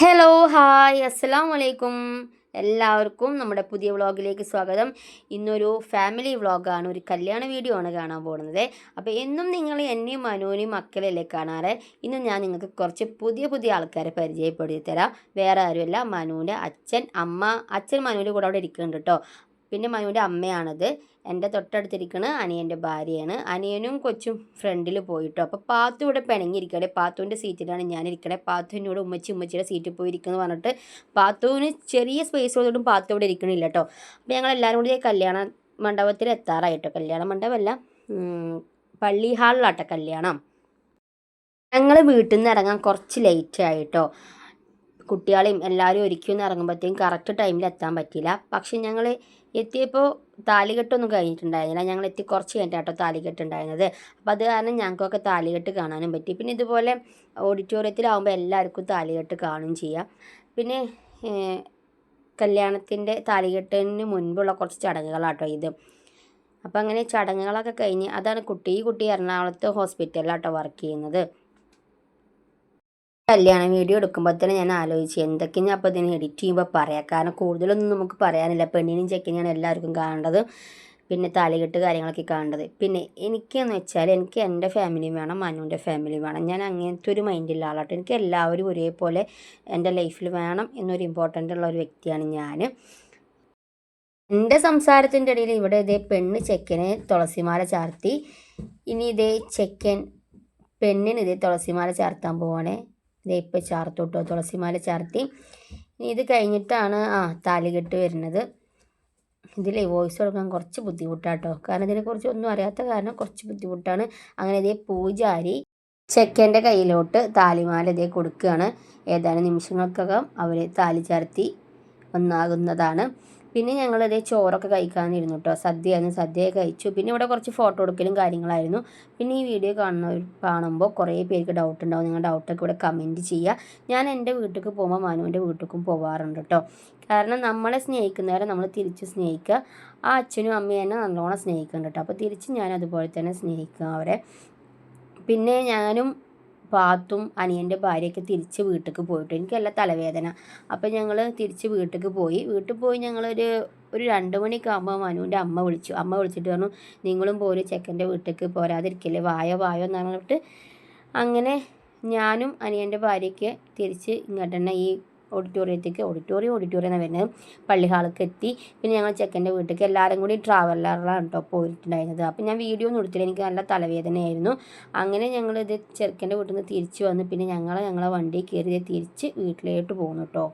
Hello hi അസ്സലാം വലൈക്കും എല്ലാവർക്കും നമ്മുടെ പുതിയ വ്ളോഗിലേക്ക് സ്വാഗതം. ഇന്നൊരു ഫാമിലി വ്ളോഗാണ് ഒരു കല്യാണ വീഡിയോ ആണ് കാണാൻ പോകുന്നത്. അപ്പോൾ എന്നും നിങ്ങൾ എന്നെയും മനുവിനെയും മക്കളല്ലേ കാണാറ്? ഇന്ന് ഞാൻ നിങ്ങൾക്ക് കുറച്ച് പുതിയ പുതിയ ആൾക്കാരെ പരിചയപ്പെടുത്തി തരാം. വേറെ ആരുമല്ല മനുവിന്റെ അച്ഛൻ അമ്മ അച്ഛൻ മനുവിന്റെ കൂടെ അവിടെ ഇരിക്കുന്നുണ്ട് കേട്ടോ പിന്നെ മനുവിന്റെ അമ്മയാണത്. എന്റെ തൊട്ടടുത്തിരിക്കുന്ന അനിയന്റെ ഭാര്യയാണ്. അനിയനും കൊച്ചും ഫ്രണ്ടിൽ പോയിട്ടോ. അപ്പോൾ പാത്തു ഇവിടെ പിണങ്ങിയിരിക്കണേ പാത്തുവിന്റെ സീറ്റിലാണ് ഞാൻ ഇരിക്കണേ പാത്തു ഉമ്മച്ചി ഉമ്മച്ചിയുടെ സീറ്റിൽ പോയിരിക്കുന്നു പറഞ്ഞിട്ട് പാത്തുവിന് ചെറിയ സ്പേസ് ഉള്ളതുകൊണ്ടും പാത്തു ഇവിടെ ഇരിക്കണില്ല കേട്ടോ. അപ്പോൾ ഞങ്ങൾ എല്ലാവരും കൂടി കല്യാണ മണ്ഡപത്തിൽ എത്താറായിട്ടോ. കല്യാണ മണ്ഡപമല്ല പള്ളി ഹാളിലാട്ടോ കല്യാണം. ഞങ്ങൾ വീട്ടിൽ നിന്ന് ഇറങ്ങാൻ കുറച്ച് ലേറ്റ് ആയിട്ടോ. കുട്ടികളെയും എല്ലാവരും ഒരുക്കി ഒന്ന് ഇറങ്ങുമ്പോഴത്തേക്കും കറക്റ്റ് ടൈമിൽ എത്താൻ പറ്റിയില്ല. പക്ഷെ ഞങ്ങൾ എത്തിയപ്പോൾ താലികെട്ടൊന്നും കഴിഞ്ഞിട്ടുണ്ടായിരുന്നില്ല. ഞങ്ങൾ എത്തി കുറച്ച് കഴിഞ്ഞിട്ടാട്ടോ താലികെട്ട് ഉണ്ടായിരുന്നത്. അപ്പോൾ അത് കാരണം ഞങ്ങൾക്കൊക്കെ താലികെട്ട് കാണാനും പറ്റി. പിന്നെ ഇതുപോലെ ഓഡിറ്റോറിയത്തിലാവുമ്പോൾ എല്ലാവർക്കും താലികെട്ട് കാണുകയും ചെയ്യാം. പിന്നെ കല്യാണത്തിന്റെ താലികെട്ടിന് മുൻപുള്ള കുറച്ച് ചടങ്ങുകളാട്ടോ ഇത്. അപ്പോൾ അങ്ങനെ ചടങ്ങുകളൊക്കെ കഴിഞ്ഞ് അതാണ് കുട്ടി ഈ കുട്ടി എറണാകുളത്ത് ഹോസ്പിറ്റലിലാട്ടോ വർക്ക് ചെയ്യുന്നത്. കല്യാണ വീഡിയോ എടുക്കുമ്പോൾ തന്നെ ഞാൻ ആലോചിച്ചു എന്തൊക്കെ ഞാൻ അപ്പോൾ ഇതിനെ എഡിറ്റ് ചെയ്യുമ്പോൾ പറയാം. കാരണം കൂടുതലൊന്നും നമുക്ക് പറയാനില്ല. പെണ്ണിനും ചെക്കിനെയാണ് എല്ലാവർക്കും കാണേണ്ടത്. പിന്നെ താലികെട്ട് കാര്യങ്ങളൊക്കെ കാണേണ്ടത്. പിന്നെ എനിക്കെന്ന് വെച്ചാൽ എനിക്ക് എന്റെ ഫാമിലിയും വേണം മനുവിന്റെ ഫാമിലിയും വേണം. ഞാൻ അങ്ങനത്തെ ഒരു മൈൻഡുള്ള ആളാട്ടോ. എനിക്ക് എല്ലാവരും ഒരേപോലെ എന്റെ ലൈഫിൽ വേണം എന്നൊരു ഇമ്പോർട്ടന്റ് ഉള്ള ഒരു വ്യക്തിയാണ് ഞാൻ എന്റെ സംസാരത്തിന്റെ ഇടയിൽ ഇവിടെ ഇതേ പെണ്ണ് ചെക്കനെ തുളസിമാല ചാർത്തി. ഇനി ഇതേ ചെക്കൻ പെണ്ണിന് ഇതേ തുളസിമാല ചാർത്താൻ പോവാണേ. ഇതേ ഇപ്പോൾ ചാർത്തു കേട്ടോ തുളസിമാല ചാർത്തി. ഇത് കഴിഞ്ഞിട്ടാണ് ആ താലികെട്ട് വരുന്നത്. ഇതിൽ വോയിസ് കൊടുക്കാൻ കുറച്ച് ബുദ്ധിമുട്ടാട്ടോ. കാരണം ഇതിനെക്കുറിച്ച് ഒന്നും അറിയാത്ത കാരണം കുറച്ച് ബുദ്ധിമുട്ടാണ്. അങ്ങനെ ഇതേ പൂജാരി ചെക്കന്റെ കയ്യിലോട്ട് താലിമാല ഇതേ കൊടുക്കുകയാണ്. ഏതാനും നിമിഷങ്ങൾക്കകം അവർ താലി ചാർത്തി ഒന്നാകുന്നതാണ്. പിന്നെ ഞങ്ങളിത് ചോറൊക്കെ കഴിക്കാനിരുന്നു കേട്ടോ സദ്യയായിരുന്നു സദ്യ കഴിച്ചു. പിന്നെ ഇവിടെ കുറച്ച് ഫോട്ടോ എടുക്കലും കാര്യങ്ങളായിരുന്നു. പിന്നെ ഈ വീഡിയോ കാണുന്നവർ കാണുമ്പോൾ കുറേ പേർക്ക് ഡൗട്ട് ഉണ്ടാവും. നിങ്ങൾ ഡൗട്ടൊക്കെ ഇവിടെ കമന്റ് ചെയ്യുക ഞാൻ എന്റെ വീട്ടിലേക്ക് പോകുമ്പോൾ മനുവിന്റെ വീട്ടിലേക്കും പോകാറുണ്ട് കേട്ടോ കാരണം നമ്മളെ സ്നേഹിക്കുന്നവരെ നമ്മൾ തിരിച്ച് സ്നേഹിക്കുക. ആ അച്ഛനും അമ്മയും തന്നെ നല്ലോണം സ്നേഹിക്കുന്നുണ്ട് കേട്ടോ അപ്പോൾ തിരിച്ച് ഞാൻ അതുപോലെ തന്നെ സ്നേഹിക്കുക അവരെ. പിന്നെ ഞാനും പാത്തും അനിയന്റെ ഭാര്യയൊക്കെ തിരിച്ച് വീട്ടിലേക്ക് പോയിട്ട്. എനിക്കല്ല തലവേദന. അപ്പോൾ ഞങ്ങൾ തിരിച്ച് വീട്ടിലേക്ക് പോയി. വീട്ടിൽ പോയി ഞങ്ങളൊരു ഒരു രണ്ട് മണിയൊക്കെ ആകുമ്പോൾ മനുവിന്റെ അമ്മ വിളിച്ചു. അമ്മ വിളിച്ചിട്ട് പറഞ്ഞു നിങ്ങളും പോലും ചെക്കന്റെ വീട്ടിലേക്ക് പോരാതിരിക്കില്ലേ. വായോ വായോ എന്ന് പറഞ്ഞിട്ട് അങ്ങനെ ഞാനും അനിയന്റെ ഭാര്യയ്ക്ക് തിരിച്ച് ഇങ്ങോട്ട് തന്നെ ഈ ഓഡിറ്റോറിയത്തേക്ക് ഓഡിറ്റോറിയം ഓഡിറ്റോറിയം എന്നാണ് വരുന്നത് പള്ളി ഹാളിലേക്ക് എത്തി. പിന്നെ ഞങ്ങൾ ചെക്കന്റെ വീട്ടിലേക്ക് എല്ലാവരും കൂടി ട്രാവലറിലാണ് കേട്ടോ പോയിട്ടുണ്ടായിരുന്നത്. അപ്പം ഞാൻ വീഡിയോ ഒന്നും എടുത്തില്ല. എനിക്ക് നല്ല തലവേദനയായിരുന്നു. അങ്ങനെ ഞങ്ങളിത് ചെറുക്കന്റെ വീട്ടിൽ നിന്ന് തിരിച്ച് വന്ന് പിന്നെ ഞങ്ങൾ ഞങ്ങളെ വണ്ടി കയറി തിരിച്ച് വീട്ടിലോട്ട് പോകുന്നു കേട്ടോ